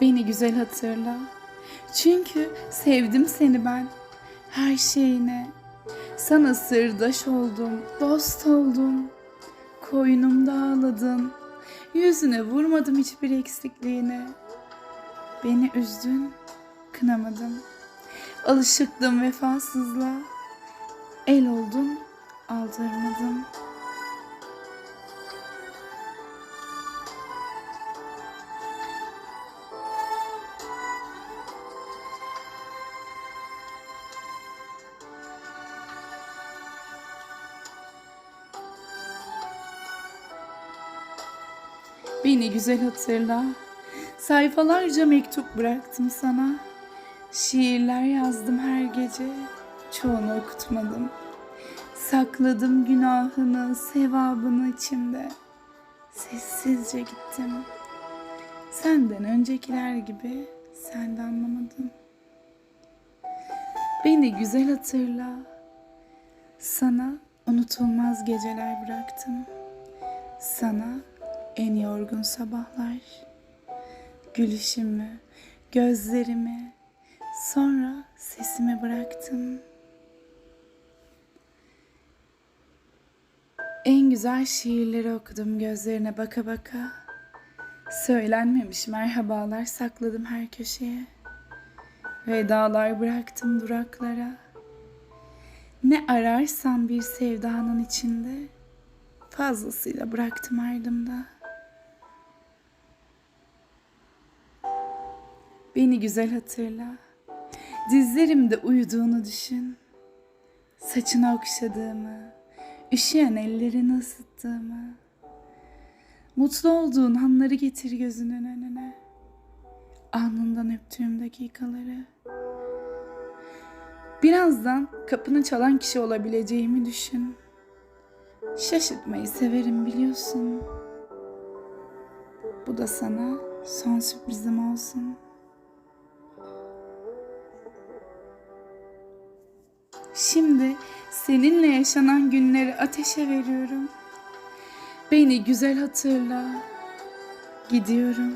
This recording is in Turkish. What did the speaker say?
Beni güzel hatırla. Çünkü sevdim seni ben. Her şeyine. Sana sırdaş oldum, dost oldum. Koynumda ağladın. Yüzüne vurmadım hiçbir eksikliğine. Beni üzdün, kınamadım. Alışıktım vefasızlığa. El oldun, aldırmadım. Beni güzel hatırla. Sayfalarca mektup bıraktım sana. Şiirler yazdım her gece. Çoğunu okutmadım. Sakladım günahını, sevabını içimde. Sessizce gittim. Senden öncekiler gibi sen de anlamadın. Beni güzel hatırla. Sana unutulmaz geceler bıraktım. Sana en yorgun sabahlar. Gülüşümü, gözlerimi, sonra sesimi bıraktım. En güzel şiirleri okudum gözlerine baka baka. Söylenmemiş merhabalar sakladım her köşeye. Vedalar bıraktım duraklara. Ne ararsan bir sevdanın içinde fazlasıyla bıraktım ardımda. Beni güzel hatırla. Dizlerimde uyuduğunu düşün. Saçını okşadığımı, üşüyen ellerini ısıttığımı. Mutlu olduğun anları getir gözünün önüne. Alnından öptüğüm dakikaları. Birazdan kapını çalan kişi olabileceğimi düşün. Şaşırtmayı severim biliyorsun. Bu da sana son sürprizim olsun. Şimdi seninle yaşanan günleri ateşe veriyorum. Beni güzel hatırla. Gidiyorum.